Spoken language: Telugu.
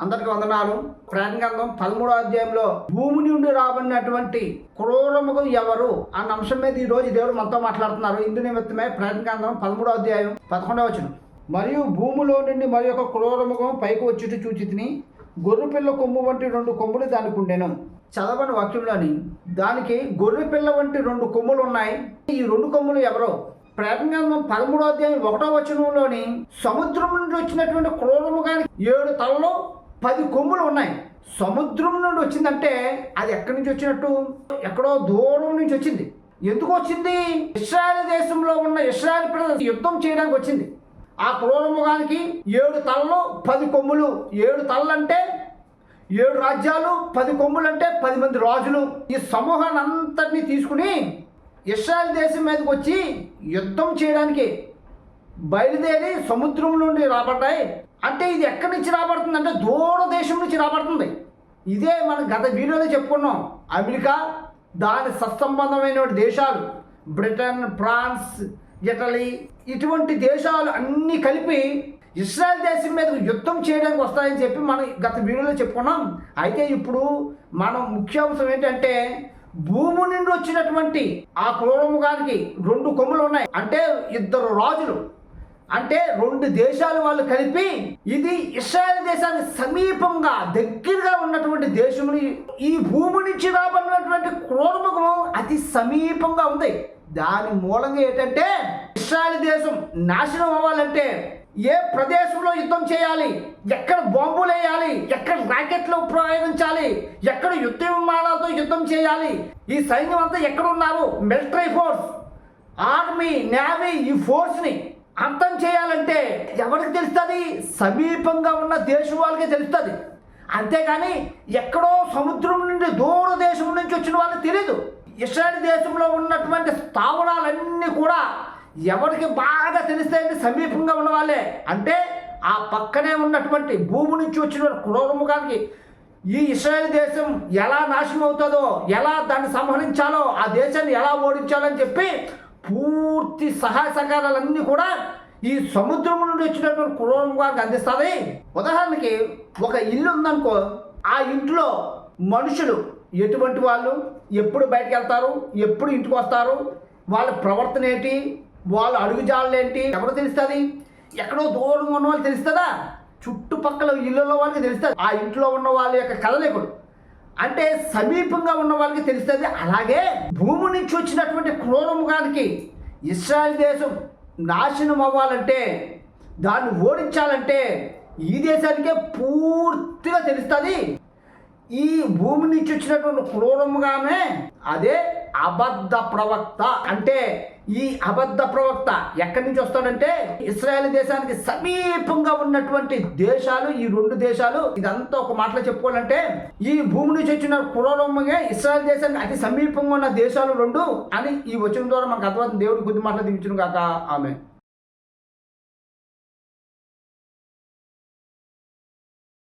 అందరికి వందనాలు. ప్రకటన గ్రంథం పదమూడో అధ్యాయంలో భూమి నుండి రాబడినటువంటి క్రూరముగు ఎవరు అన్న అంశం మీద ఈ రోజు దేవుడు మనతో మాట్లాడుతున్నారు. ఇందు నిమిత్తమే ప్రకటన గ్రంథం పదమూడో అధ్యాయం పదకొండవ వచనం. మరియు భూమిలో నుండి మరి యొక్క క్రూరముఖం పైకి వచ్చి చూచితిని. గొర్రెపిల్ల కొమ్ము వంటి రెండు కొమ్ములు దానికి ఉండెను. చదవని వాక్యంలోని దానికి గొర్రెపిల్ల వంటి రెండు కొమ్ములు ఉన్నాయి. ఈ రెండు కొమ్ములు ఎవరో? ప్రకటన పదమూడో అధ్యాయం ఒకటో వచనంలోని సముద్రం నుండి వచ్చినటువంటి క్రూరముగానికి ఏడు తలలు పది కొమ్ములు ఉన్నాయి. సముద్రం నుండి వచ్చిందంటే అది ఎక్కడి నుంచి వచ్చినట్టు? ఎక్కడో దూరం నుంచి వచ్చింది. ఎందుకు వచ్చింది? ఇస్రాయల్ దేశంలో ఉన్న ఇస్రాయల్ ప్రజలు యుద్ధం చేయడానికి వచ్చింది. ఆ క్రూరముఖానికి ఏడు తలలు పది కొమ్ములు. ఏడు తలలు అంటే ఏడు రాజ్యాలు పది కొమ్ములు అంటే పది మంది రాజులు. ఈ సమూహాన్ని అంతటినీ తీసుకుని ఇస్రాయల్ దేశం మీదకి వచ్చి యుద్ధం చేయడానికి బయలుదేరి సముద్రం నుండి రాబడ్డాయి. అంటే ఇది ఎక్కడి నుంచి రాబడుతుంది అంటే దూర దేశం నుంచి రాబడుతుంది. ఇదే మనం గత వీడియోలో చెప్పుకున్నాం. అమెరికా దాని సత్సంబంధమైన దేశాలు బ్రిటన్ ఫ్రాన్స్ ఇటలీ ఇటువంటి దేశాలు అన్నీ కలిపి ఇస్రాయల్ దేశం మీద యుద్ధం చేయడానికి వస్తాయని చెప్పి మనం గత వీడియోలో చెప్పుకున్నాం. అయితే ఇప్పుడు మనం ముఖ్యాంశం ఏంటంటే భూమి నుండి వచ్చినటువంటి ఆ క్రూరముగానికి రెండు కొమ్ములు ఉన్నాయి. అంటే ఇద్దరు రాజులు. అంటే రెండు దేశాలు వాళ్ళు కలిపి ఇది ఇస్రాయల్ దేశానికి సమీపంగా దగ్గరగా ఉన్నటువంటి దేశముని ఈ భూమి నుంచి రాబడినటువంటి క్రోర్ముఖం అతి సమీపంగా ఉంది. దాని మూలంగా ఏంటంటే ఇస్రాయల్ దేశం నాశనం అవ్వాలంటే ఏ ప్రదేశంలో యుద్ధం చేయాలి? ఎక్కడ బాంబులు వేయాలి? ఎక్కడ రాకెట్లు ప్రయోగించాలి? ఎక్కడ యుద్ధ విమానాలతో యుద్ధం చేయాలి? ఈ సైన్యం అంతా ఎక్కడ ఉన్నారు? మిలిటరీ ఫోర్స్ ఆర్మీ నేవీ ఈ ఫోర్స్ని అర్థం చేయాలంటే ఎవరికి తెలుస్తుంది? సమీపంగా ఉన్న దేశం వాళ్ళకే తెలుస్తుంది. అంతేగాని ఎక్కడో సముద్రం నుండి దూర దేశం నుంచి వచ్చిన వాళ్ళకి తెలియదు ఇస్రాయల్ దేశంలో ఉన్నటువంటి స్థావరాలన్నీ కూడా ఎవరికి బాగా తెలుస్తాయంటే సమీపంగా ఉన్న వాళ్ళే. అంటే ఆ పక్కనే ఉన్నటువంటి భూమి నుంచి వచ్చిన క్రోరముఖానికి ఈ ఇస్రాయల్ దేశం ఎలా నాశనం అవుతుందో ఎలా దాన్ని సంహరించాలో ఆ దేశాన్ని ఎలా ఓడించాలని చెప్పి పూర్తి సహాయ సంఘాలన్నీ కూడా ఈ సముద్రం నుండి వచ్చినటువంటి క్రూరంగానికి అందిస్తుంది ఉదాహరణకి ఒక ఇల్లు ఉందనుకో ఆ ఇంట్లో మనుషులు ఎటువంటి వాళ్ళు? ఎప్పుడు బయటకు వెళ్తారు? ఎప్పుడు ఇంటికి వస్తారు? వాళ్ళ ప్రవర్తన ఏంటి? వాళ్ళ అడుగుజాళ్ళు ఏంటి? ఎవరు తెలుస్తుంది? ఎక్కడో దూరంగా ఉన్న వాళ్ళు తెలుస్తుందా? చుట్టుపక్కల ఇళ్ళలో వాళ్ళకి తెలుస్తుంది. ఆ ఇంట్లో ఉన్న వాళ్ళ యొక్క కదలికలు. అంటే సమీపంగా ఉన్న వాళ్ళకి తెలుస్తుంది. అలాగే భూమి నుంచి వచ్చినటువంటి క్రూరముగానికి ఇస్రాయల్ దేశం నాశనం అవ్వాలంటే దాన్ని ఓడించాలంటే ఈ దేశానికే పూర్తిగా తెలుస్తుంది. ఈ భూమి నుంచి వచ్చినటువంటి క్రూరముగానే అదే అబద్ధ ప్రవక్త. అంటే ఈ అబద్ధ ప్రవక్త ఎక్కడి నుంచి వస్తాడంటే ఇస్రాయేల్ దేశానికి సమీపంగా ఉన్నటువంటి దేశాలు ఈ రెండు దేశాలు ఇదంతా ఒక మాటలో చెప్పుకోవాలంటే ఈ భూమి నుంచి వచ్చిన క్రూరముగా ఇస్రాయల్ దేశానికి అతి సమీపంగా ఉన్న దేశాలు రెండు అని ఈ వచ్చిన ద్వారా మనకు అర్థమవుతుంది. దేవుడు కొద్ది మాటలు దించును కాక ఆమె